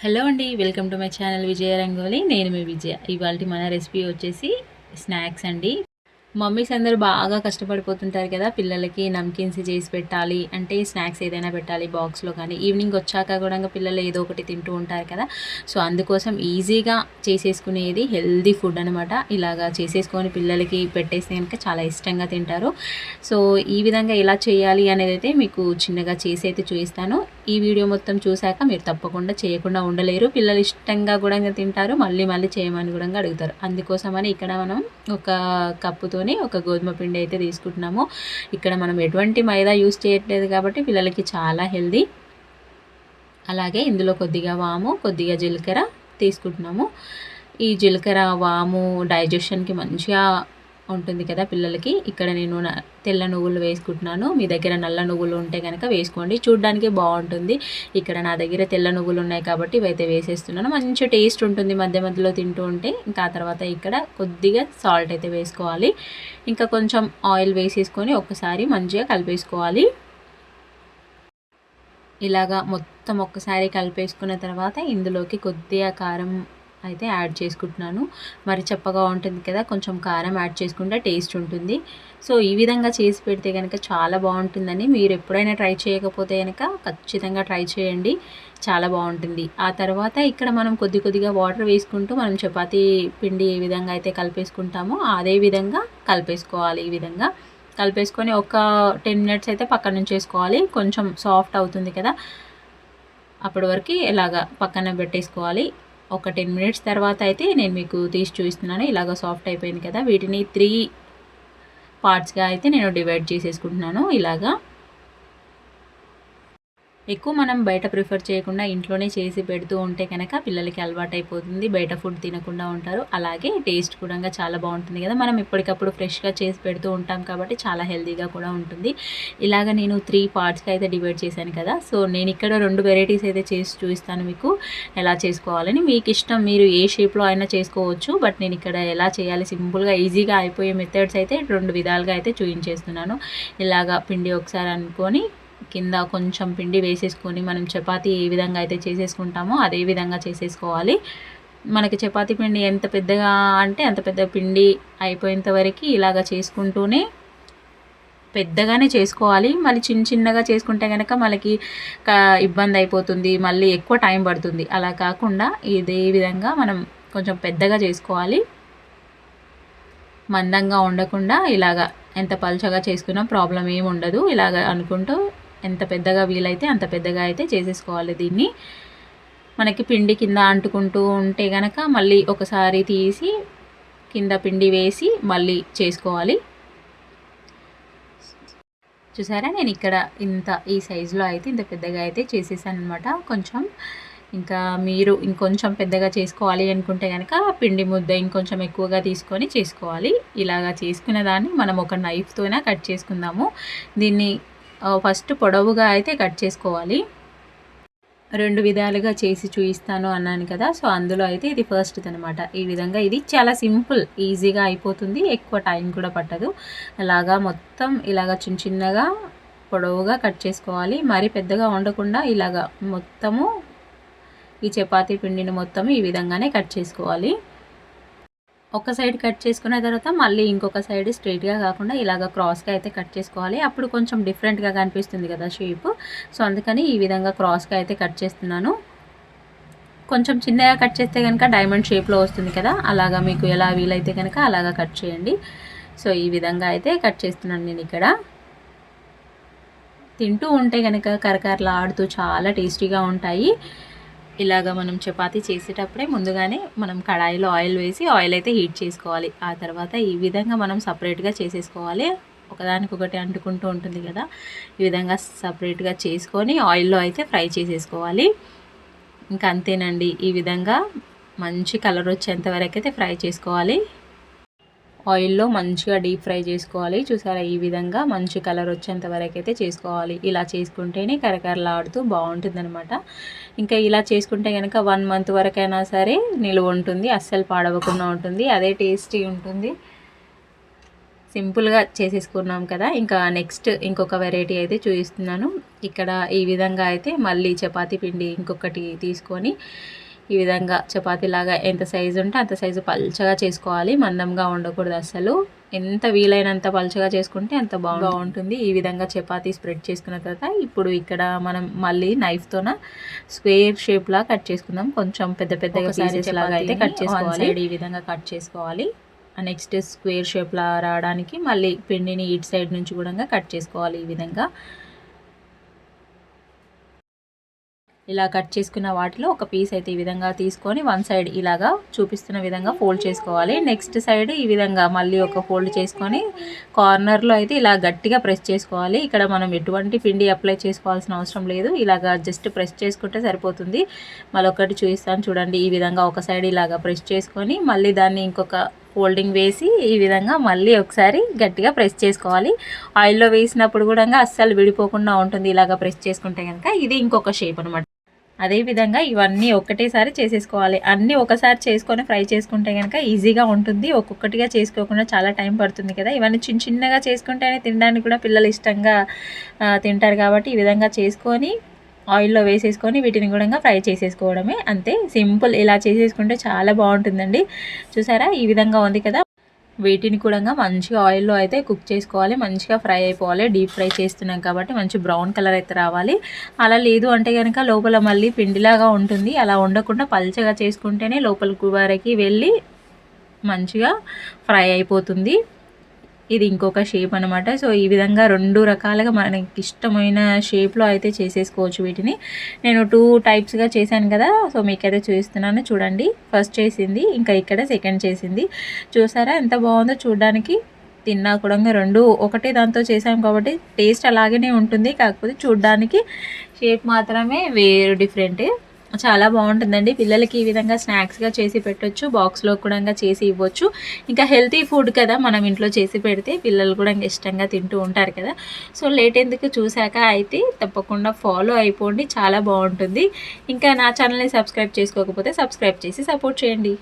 Hello అండి welcome to my channel Vijaya Rangoli. నేను మీ విజయ. ఇవాళ మన రెసిపీ వచ్చేసి స్నాక్స్ అండి. మమ్మీస్ అందరూ బాగా కష్టపడిపోతుంటారు కదా పిల్లలకి నమ్కిన్స్ చేసి పెట్టాలి అంటే స్నాక్స్ ఏదైనా పెట్టాలి బాక్స్లో కానీ ఈవినింగ్ వచ్చాక కూడా పిల్లలు ఏదో ఒకటి తింటూ ఉంటారు కదా. సో అందుకోసం ఈజీగా చేసేసుకునేది హెల్దీ ఫుడ్ అనమాట ఇలాగా చేసేసుకొని పిల్లలకి పెట్టేస్తే కనుక చాలా ఇష్టంగా తింటారు. సో ఈ విధంగా ఎలా చేయాలి అనేది అయితే మీకు చిన్నగా చేసి అయితే చూపిస్తాను. ఈ వీడియో మొత్తం చూశాక మీరు తప్పకుండా చేయకుండా ఉండలేరు. పిల్లలు ఇష్టంగా కూడా తింటారు మళ్ళీ మళ్ళీ చేయమని కూడా అడుగుతారు. అందుకోసమని ఇక్కడ మనం ఒక కప్పుతో తీసుకొని ఒక గోధుమ పిండి అయితే తీసుకుంటున్నాము. ఇక్కడ మనం ఎటువంటి మైదా యూస్ చేయట్లేదు కాబట్టి పిల్లలకి చాలా హెల్దీ. అలాగే ఇందులో కొద్దిగా వాము కొద్దిగా జీలకర్ర తీసుకుంటున్నాము. ఈ జీలకర్ర వాము డైజెషన్కి మంచిగా ఉంటుంది కదా పిల్లలకి. ఇక్కడ నేను తెల్ల నువ్వులు వేసుకుంటున్నాను. మీ దగ్గర నల్ల నువ్వులు ఉంటే కనుక వేసుకోండి. చూడ్డానికి బాగుంటుంది. ఇక్కడ నా దగ్గర తెల్ల నువ్వులు ఉన్నాయి కాబట్టి ఇవైతే వేసేస్తున్నాను. మంచి టేస్ట్ ఉంటుంది మధ్య మధ్యలో తింటూ ఉంటే. ఇంకా ఆ తర్వాత ఇక్కడ కొద్దిగా సాల్ట్ అయితే వేసుకోవాలి. ఇంకా కొంచెం ఆయిల్ వేసేసుకొని ఒకసారి మంచిగా కలిపేసుకోవాలి. ఇలాగా మొత్తం ఒక్కసారి కలిపేసుకున్న తర్వాత ఇందులోకి కొద్దిగా కారం అయితే యాడ్ చేసుకుంటున్నాను. మరి చెప్పగా ఉంటుంది కదా కొంచెం కారం యాడ్ చేసుకుంటే టేస్ట్ ఉంటుంది. సో ఈ విధంగా చేసి పెడితే కనుక చాలా బాగుంటుందని మీరు ఎప్పుడైనా ట్రై చేయకపోతే కనుక ఖచ్చితంగా ట్రై చేయండి. చాలా బాగుంటుంది. ఆ తర్వాత ఇక్కడ మనం కొద్ది కొద్దిగా వాటర్ వేసుకుంటూ మనం చపాతీ పిండి ఏ విధంగా అయితే కలిపేసుకుంటామో అదే విధంగా కలిపేసుకోవాలి ఈ విధంగా. కలిపేసుకొని ఒక టెన్ మినిట్స్ అయితే పక్కన నుంచి వేసుకోవాలి. కొంచెం సాఫ్ట్ అవుతుంది కదా అప్పటి వరకు ఇలాగా పక్కన పెట్టేసుకోవాలి. ఒక టెన్ మినిట్స్ తర్వాత అయితే నేను మీకు తీసి చూపిస్తున్నాను. ఇలాగ సాఫ్ట్ అయిపోయింది కదా. వీటిని త్రీ పార్ట్స్గా అయితే నేను డివైడ్ చేసేసుకుంటున్నాను. ఇలాగా ఎక్కువ మనం బయట ప్రిఫర్ చేయకుండా ఇంట్లోనే చేసి పెడుతూ ఉంటే కనుక పిల్లలకి అలవాటు అయిపోతుంది. బయట ఫుడ్ తినకుండా ఉంటారు. అలాగే టేస్ట్ కూడా చాలా బాగుంటుంది కదా. మనం ఎప్పటికప్పుడు ఫ్రెష్గా చేసి పెడుతూ ఉంటాం కాబట్టి చాలా హెల్తీగా కూడా ఉంటుంది. ఇలాగ నేను త్రీ పార్ట్స్కి అయితే డివైడ్ చేశాను కదా. సో నేను ఇక్కడ రెండు వెరైటీస్ అయితే చేసి చూపిస్తాను మీకు ఎలా చేసుకోవాలని. మీకు ఇష్టం మీరు ఏ షేప్లో అయినా చేసుకోవచ్చు. బట్ నేను ఇక్కడ ఎలా చేయాలి? సింపుల్గా ఈజీగా అయిపోయే మెథడ్స్ అయితే రెండు విధాలుగా అయితే చూపించేస్తున్నాను. ఇలాగా పిండి ఒకసారి అనుకొని కింద కొంచెం పిండి వేసేసుకొని మనం చపాతీ ఏ విధంగా అయితే చేసేసుకుంటామో అదే విధంగా చేసేసుకోవాలి. మనకి చపాతీ పిండి ఎంత పెద్దగా అంటే అంత పెద్ద పిండి అయిపోయేంత వరకు ఇలాగ చేసుకుంటూనే పెద్దగానే చేసుకోవాలి. మళ్ళీ చిన్న చిన్నగా చేసుకుంటే కనుక మనకి ఇబ్బంది అయిపోతుంది. మళ్ళీ ఎక్కువ టైం పడుతుంది. అలా కాకుండా ఇదే విధంగా మనం కొంచెం పెద్దగా చేసుకోవాలి. మందంగా ఉండకుండా ఇలాగా ఎంత పలుచగా చేసుకున్నా ప్రాబ్లం ఏమి ఉండదు. ఇలాగ అనుకుంటూ ఎంత పెద్దగా వీలైతే అంత పెద్దగా అయితే చేసేసుకోవాలి దీన్ని. మనకి పిండి కింద అంటుకుంటూ ఉంటే గనక మళ్ళీ ఒకసారి తీసి కింద పిండి వేసి మళ్ళీ చేసుకోవాలి. చూసారా? నేను ఇక్కడ ఇంత ఈ సైజులో అయితే ఇంత పెద్దగా అయితే చేసేసాను అనమాట కొంచెం ఇంకా మీరు ఇంకొంచెం పెద్దగా చేసుకోవాలి అనుకుంటే కనుక పిండి ముద్ద ఇంకొంచెం ఎక్కువగా తీసుకొని చేసుకోవాలి. ఇలాగా చేసుకునే దాన్ని మనం ఒక నైఫ్తోనే కట్ చేసుకుందాము. దీన్ని ఫస్ట్ పొడవుగా అయితే కట్ చేసుకోవాలి. రెండు విధాలుగా చేసి చూపిస్తాను అన్నాను కదా సో అందులో అయితే ఇది ఫస్ట్ అనమాట ఈ విధంగా ఇది చాలా సింపుల్ ఈజీగా అయిపోతుంది ఎక్కువ టైం కూడా పట్టదు. అలాగా మొత్తం ఇలాగా చిన్న చిన్నగా పొడవుగా కట్ చేసుకోవాలి. మరి పెద్దగా ఉండకుండా ఇలాగా మొత్తము ఈ చపాతీ పిండిని మొత్తం ఈ విధంగానే కట్ చేసుకోవాలి. ఒక సైడ్ కట్ చేసుకున్న తర్వాత మళ్ళీ ఇంకొక సైడ్ స్ట్రైట్గా కాకుండా ఇలాగ క్రాస్గా అయితే కట్ చేసుకోవాలి. అప్పుడు కొంచెం డిఫరెంట్గా కనిపిస్తుంది కదా షేప్ సో అందుకని ఈ విధంగా క్రాస్గా అయితే కట్ చేస్తున్నాను. కొంచెం చిన్నగా కట్ చేస్తే కనుక డైమండ్ షేప్లో వస్తుంది కదా అలాగా మీకు ఎలా వీలైతే కనుక అలాగా కట్ చేయండి. సో ఈ విధంగా అయితే కట్ చేస్తున్నాను నేను ఇక్కడ. తింటూ ఉంటే కనుక కరకరలా ఆడుతూ చాలా టేస్టీగా ఉంటాయి. ఇలాగ మనం చపాతీ చేసేటప్పుడే ముందుగానే మనం కడాయిలో ఆయిల్ వేసి ఆయిల్ అయితే హీట్ చేసుకోవాలి. ఆ తర్వాత ఈ విధంగా మనం సపరేట్గా చేసేసుకోవాలి. ఒకదానికొకటి అంటుకుంటూ ఉంటుంది కదా. ఈ విధంగా సపరేట్గా చేసుకొని ఆయిల్లో అయితే ఫ్రై చేసేసుకోవాలి. ఇంకా అంతేనండి. ఈ విధంగా మంచి కలర్ వచ్చేంత వరకు అయితే ఫ్రై చేసుకోవాలి. ఆయిల్లో మంచిగా డీప్ ఫ్రై చేసుకోవాలి. చూసారా? ఈ విధంగా మంచి కలర్ వచ్చేంత వరకు అయితే చేసుకోవాలి. ఇలా చేసుకుంటేనే కరకరలాడుతూ బాగుంటుందనమాట ఇంకా ఇలా చేసుకుంటే కనుక వన్ మంత్ వరకైనా సరే నిలువ ఉంటుంది. అస్సలు పాడవకుండా ఉంటుంది. అదే టేస్టీ ఉంటుంది. సింపుల్గా చేసేసుకున్నాం కదా. ఇంకా నెక్స్ట్ ఇంకొక వెరైటీ అయితే చూపిస్తున్నాను. ఇక్కడ ఈ విధంగా అయితే మళ్ళీ చపాతీ పిండి ఇంకొకటి తీసుకొని ఈ విధంగా చపాతీలాగా ఎంత సైజు ఉంటే అంత సైజు పల్చగా చేసుకోవాలి. మందంగా ఉండకూడదు అసలు. ఎంత వీలైనంత పల్చగా చేసుకుంటే అంత బాగుంటుంది. ఈ విధంగా చపాతీ స్ప్రెడ్ చేసుకున్న తర్వాత ఇప్పుడు ఇక్కడ మనం మళ్ళీ నైఫ్తోన స్క్వేర్ షేప్ లా కట్ చేసుకుందాం. కొంచెం పెద్ద పెద్దగా పీసెస్ లాగా అయితే కట్ చేసుకోవాలి. ఈ విధంగా కట్ చేసుకోవాలి. నెక్స్ట్ స్క్వేర్ షేప్లా రావడానికి మళ్ళీ పిండిని ఇటు సైడ్ నుంచి కూడా కట్ చేసుకోవాలి ఈ విధంగా. ఇలా కట్ చేసుకున్న వాటిలో ఒక పీస్ అయితే ఈ విధంగా తీసుకొని వన్ సైడ్ ఇలాగా చూపిస్తున్న విధంగా ఫోల్డ్ చేసుకోవాలి. నెక్స్ట్ సైడ్ ఈ విధంగా మళ్ళీ ఒక ఫోల్డ్ చేసుకొని కార్నర్లో అయితే ఇలా గట్టిగా ప్రెస్ చేసుకోవాలి. ఇక్కడ మనం ఎటువంటి పిండి అప్లై చేసుకోవాల్సిన అవసరం లేదు. ఇలాగా జస్ట్ ప్రెస్ చేసుకుంటే సరిపోతుంది. మళ్ళొకటి చూపిస్తాను చూడండి. ఈ విధంగా ఒక సైడ్ ఇలాగా ప్రెస్ చేసుకొని మళ్ళీ దాన్ని ఇంకొక ఫోల్డింగ్ వేసి ఈ విధంగా మళ్ళీ ఒకసారి గట్టిగా ప్రెస్ చేసుకోవాలి. ఆయిల్లో వేసినప్పుడు కూడా అస్సలు విడిపోకుండా ఉంటుంది ఇలాగ ప్రెస్ చేసుకుంటే కనుక. ఇది ఇంకొక షేప్ అనమాట అదేవిధంగా ఇవన్నీ ఒక్కటేసారి చేసేసుకోవాలి. అన్నీ ఒకసారి చేసుకొని ఫ్రై చేసుకుంటే కనుక ఈజీగా ఉంటుంది. ఒక్కొక్కటిగా చేసుకోకుండా చాలా టైం పడుతుంది కదా. ఇవన్నీ చిన్న చిన్నగా చేసుకుంటేనే తినడానికి కూడా పిల్లలు ఇష్టంగా తింటారు కాబట్టి ఈ విధంగా చేసుకొని ఆయిల్లో వేసేసుకొని వీటిని కూడా ఫ్రై చేసేసుకోవడమే అంతే. సింపుల్ ఇలా చేసేసుకుంటే చాలా బాగుంటుందండి. చూసారా? ఈ విధంగా ఉంది కదా. వీటిని కూడా మంచిగా ఆయిల్లో అయితే కుక్ చేసుకోవాలి. మంచిగా ఫ్రై అయిపోవాలి. డీప్ ఫ్రై చేస్తున్నాం కాబట్టి మంచి బ్రౌన్ కలర్ అయితే రావాలి. అలా లేదు అంటే కనుక లోపల మళ్ళీ పిండిలాగా ఉంటుంది. అలా ఉండకుండా పల్చగా చేసుకుంటేనే లోపల వరకు వెళ్ళి మంచిగా ఫ్రై అయిపోతుంది. ఇది ఇంకొక షేప్ అనమాట సో ఈ విధంగా రెండు రకాలుగా మనకి ఇష్టమైన షేప్లో అయితే చేసేసుకోవచ్చు వీటిని. నేను టూ టైప్స్గా చేశాను కదా సో మీకైతే చూపిస్తున్నాను. చూడండి. ఫస్ట్ చేసింది ఇంకా ఇక్కడ సెకండ్ చేసింది. చూసారా? ఎంత బాగుందో చూడడానికి. తిన్నా కూడా రెండు ఒకటే దాంతో చేసాం కాబట్టి టేస్ట్ అలాగనే ఉంటుంది. కాకపోతే చూడడానికి షేప్ మాత్రమే వేరు డిఫరెంట్ చాలా బాగుంటుందండి. పిల్లలకి ఈ విధంగా స్నాక్స్గా చేసి పెట్టవచ్చు బాక్స్లో కూడా చేసి ఇవ్వచ్చు. ఇంకా హెల్తీ ఫుడ్ కదా మనం ఇంట్లో చేసి పెడితే పిల్లలు కూడా ఇష్టంగా తింటూ ఉంటారు కదా. సో లేట్ ఎందుకు చూశాక అయితే తప్పకుండా ఫాలో అయిపోండి. చాలా బాగుంటుంది. ఇంకా నా ఛానల్ని సబ్స్క్రైబ్ చేసుకోకపోతే సబ్స్క్రైబ్ చేసి సపోర్ట్ చేయండి.